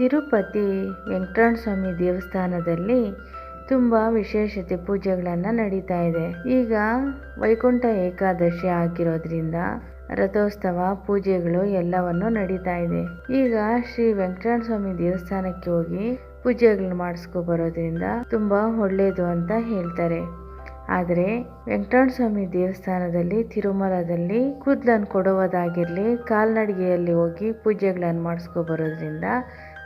ತಿರುಪತಿ ವೆಂಕಟರಮಣ ಸ್ವಾಮಿ ದೇವಸ್ಥಾನದಲ್ಲಿ ತುಂಬ ವಿಶೇಷತೆ ಪೂಜೆಗಳನ್ನು ನಡೀತಾ ಇದೆ. ಈಗ ವೈಕುಂಠ ಏಕಾದಶಿ ಆಗಿರೋದ್ರಿಂದ ರಥೋತ್ಸವ, ಪೂಜೆಗಳು ಎಲ್ಲವನ್ನು ನಡೀತಾ ಇದೆ. ಈಗ ಶ್ರೀ ವೆಂಕಟರಮಣ ಸ್ವಾಮಿ ದೇವಸ್ಥಾನಕ್ಕೆ ಹೋಗಿ ಪೂಜೆಗಳನ್ನ ಮಾಡಿಸ್ಕೊ ಬರೋದ್ರಿಂದ ತುಂಬ ಒಳ್ಳೆಯದು ಅಂತ ಹೇಳ್ತಾರೆ. ಆದರೆ ವೆಂಕಟರಮಣ ಸ್ವಾಮಿ ದೇವಸ್ಥಾನದಲ್ಲಿ ತಿರುಮಲದಲ್ಲಿ ಕೂದಲನ್ನು ಕೊಡುವುದಾಗಿರಲಿ, ಕಾಲ್ನಡಿಗೆಯಲ್ಲಿ ಹೋಗಿ ಪೂಜೆಗಳನ್ನು ಮಾಡಿಸ್ಕೊ ಬರೋದ್ರಿಂದ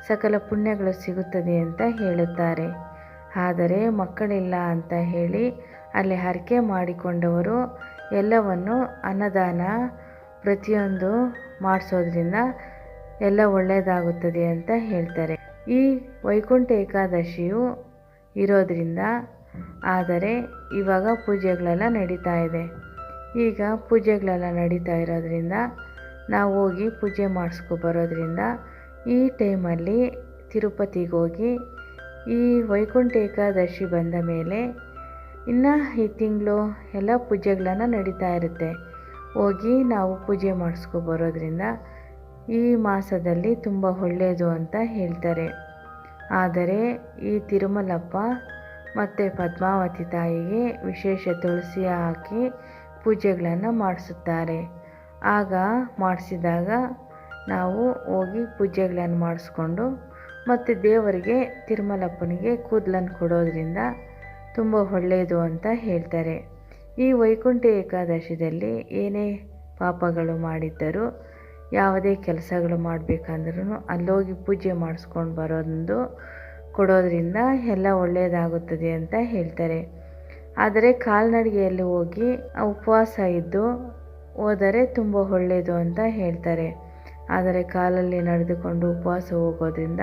ಸಕಲ ಪುಣ್ಯಗಳು ಸಿಗುತ್ತದೆ ಅಂತ ಹೇಳುತ್ತಾರೆ. ಆದರೆ ಮಕ್ಕಳಿಲ್ಲ ಅಂತ ಹೇಳಿ ಅಲ್ಲಿ ಹರಕೆ ಮಾಡಿಕೊಂಡವರು ಎಲ್ಲವನ್ನು ಅನ್ನದಾನ ಪ್ರತಿಯೊಂದು ಮಾಡಿಸೋದ್ರಿಂದ ಎಲ್ಲ ಒಳ್ಳೆಯದಾಗುತ್ತದೆ ಅಂತ ಹೇಳ್ತಾರೆ. ಈ ವೈಕುಂಠ ಏಕಾದಶಿಯು ಇರೋದ್ರಿಂದ ಆದರೆ ಇವಾಗ ಪೂಜೆಗಳೆಲ್ಲ ನಡೀತಾ ಇದೆ. ಈಗ ಪೂಜೆಗಳೆಲ್ಲ ನಡೀತಾ ಇರೋದ್ರಿಂದ ನಾವು ಹೋಗಿ ಪೂಜೆ ಮಾಡಿಸ್ಕೊ ಬರೋದ್ರಿಂದ ಈ ಟೈಮಲ್ಲಿ ತಿರುಪತಿಗೆ ಹೋಗಿ ಈ ವೈಕುಂಠ ಏಕಾದಶಿ ಬಂದ ಮೇಲೆ ಇನ್ನು ಈ ತಿಂಗಳು ಎಲ್ಲ ಪೂಜೆಗಳನ್ನು ನಡೀತಾ ಇರುತ್ತೆ. ಹೋಗಿ ನಾವು ಪೂಜೆ ಮಾಡಿಸ್ಕೊ ಬರೋದ್ರಿಂದ ಈ ಮಾಸದಲ್ಲಿ ತುಂಬ ಒಳ್ಳೆಯದು ಅಂತ ಹೇಳ್ತಾರೆ. ಆದರೆ ಈ ತಿರುಮಲಪ್ಪ ಮತ್ತು ಪದ್ಮಾವತಿ ತಾಯಿಗೆ ವಿಶೇಷ ತುಳಸಿ ಹಾಕಿ ಪೂಜೆಗಳನ್ನು ಮಾಡಿಸುತ್ತಾರೆ. ಆಗ ಮಾಡಿಸಿದಾಗ ನಾವು ಹೋಗಿ ಪೂಜೆಗಳನ್ನು ಮಾಡಿಸ್ಕೊಂಡು ಮತ್ತು ದೇವರಿಗೆ ತಿರುಮಲಪ್ಪನಿಗೆ ಕೂದಲನ್ನು ಕೊಡೋದ್ರಿಂದ ತುಂಬ ಒಳ್ಳೆಯದು ಅಂತ ಹೇಳ್ತಾರೆ. ಈ ವೈಕುಂಠ ಏಕಾದಶಿಯಲ್ಲಿ ಏನೇ ಪಾಪಗಳು ಮಾಡಿದ್ದರೂ ಯಾವುದೇ ಕೆಲಸಗಳು ಮಾಡಬೇಕಂದ್ರೂ ಅಲ್ಲೋಗಿ ಪೂಜೆ ಮಾಡಿಸ್ಕೊಂಡು ಬರೋದು ಕೊಡೋದ್ರಿಂದ ಎಲ್ಲ ಒಳ್ಳೆಯದಾಗುತ್ತದೆ ಅಂತ ಹೇಳ್ತಾರೆ. ಆದರೆ ಕಾಲ್ನಡಿಗೆಯಲ್ಲಿ ಹೋಗಿ ಉಪವಾಸ ಇದ್ದು ಹೋದರೆ ತುಂಬ ಒಳ್ಳೆಯದು ಅಂತ ಹೇಳ್ತಾರೆ. ಆದರೆ ಕಾಲಲ್ಲಿ ನಡೆದುಕೊಂಡು ಉಪವಾಸ ಹೋಗೋದ್ರಿಂದ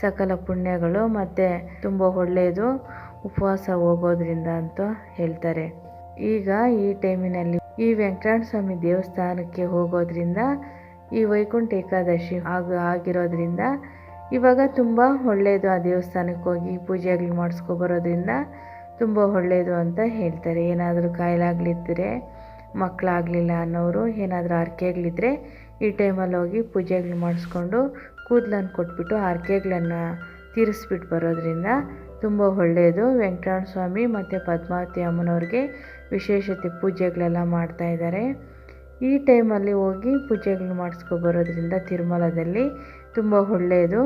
ಸಕಲ ಪುಣ್ಯಗಳು ಮತ್ತು ತುಂಬ ಒಳ್ಳೆಯದು ಉಪವಾಸ ಹೋಗೋದ್ರಿಂದ ಅಂತ ಹೇಳ್ತಾರೆ. ಈಗ ಈ ಟೈಮಿನಲ್ಲಿ ಈ ವೆಂಕಟರಮಣ ಸ್ವಾಮಿ ದೇವಸ್ಥಾನಕ್ಕೆ ಹೋಗೋದ್ರಿಂದ ಈ ವೈಕುಂಠ ಏಕಾದಶಿ ಆಗ ಆಗಿರೋದ್ರಿಂದ ಇವಾಗ ತುಂಬ ಒಳ್ಳೆಯದು ಆ ದೇವಸ್ಥಾನಕ್ಕೆ ಹೋಗಿ ಪೂಜೆಗಳು ಮಾಡಿಸ್ಕೊಬರೋದ್ರಿಂದ ತುಂಬ ಒಳ್ಳೆಯದು ಅಂತ ಹೇಳ್ತಾರೆ. ಏನಾದರೂ ಕಾಯಿಲಾಗ್ಲಿದ್ದರೆ ಮಕ್ಕಳಾಗಲಿಲ್ಲ ಅನ್ನೋರು, ಏನಾದರೂ ಹರಕೆಗಳಿದ್ರೆ ಈ ಟೈಮಲ್ಲಿ ಹೋಗಿ ಪೂಜೆಗಳು ಮಾಡಿಸ್ಕೊಂಡು ಕೂದಲನ್ನು ಕೊಟ್ಬಿಟ್ಟು ಹರಕೆಗಳನ್ನು ತೀರಿಸ್ಬಿಟ್ಟು ಬರೋದ್ರಿಂದ ತುಂಬ ಒಳ್ಳೆಯದು ವೆಂಕಟರಮಣ ಸ್ವಾಮಿ ಮತ್ತು ಪದ್ಮಾವತಿ ಅಮ್ಮನವ್ರಿಗೆ ವಿಶೇಷತೆ ಪೂಜೆಗಳೆಲ್ಲ ಮಾಡ್ತಾ ಇದ್ದಾರೆ. ಈ ಟೈಮಲ್ಲಿ ಹೋಗಿ ಪೂಜೆಗಳು ಮಾಡಿಸ್ಕೊ ಬರೋದ್ರಿಂದ ತಿರುಮಲದಲ್ಲಿ ತುಂಬ ಒಳ್ಳೆಯದು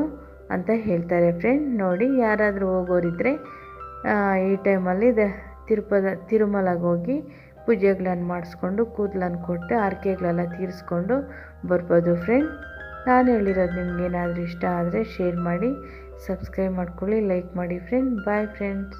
ಅಂತ ಹೇಳ್ತಾರೆ ಫ್ರೆಂಡ್ ನೋಡಿ, ಯಾರಾದರೂ ಹೋಗೋರಿದ್ದರೆ ಈ ಟೈಮಲ್ಲಿ ದ, ತಿರುಪದ, ತಿರುಮಲಗೆ ಹೋಗಿ ಪೂಜೆಗಳನ್ನು ಮಾಡಿಸ್ಕೊಂಡು ಕೂದಲನ್ನು ಕೊಟ್ಟು ಹರಕೆಗಳೆಲ್ಲ ತೀರಿಸ್ಕೊಂಡು ಬರ್ಬೋದು ಫ್ರೆಂಡ್ ನಾನು ಹೇಳಿರೋದು ನಿಮ್ಗೆ ಏನಾದರೂ ಇಷ್ಟ ಆದರೆ ಶೇರ್ ಮಾಡಿ ಸಬ್ಸ್ಕ್ರೈಬ್ ಮಾಡ್ಕೊಳ್ಳಿ ಲೈಕ್ ಮಾಡಿ ಫ್ರೆಂಡ್ ಬಾಯ್ ಫ್ರೆಂಡ್ಸ್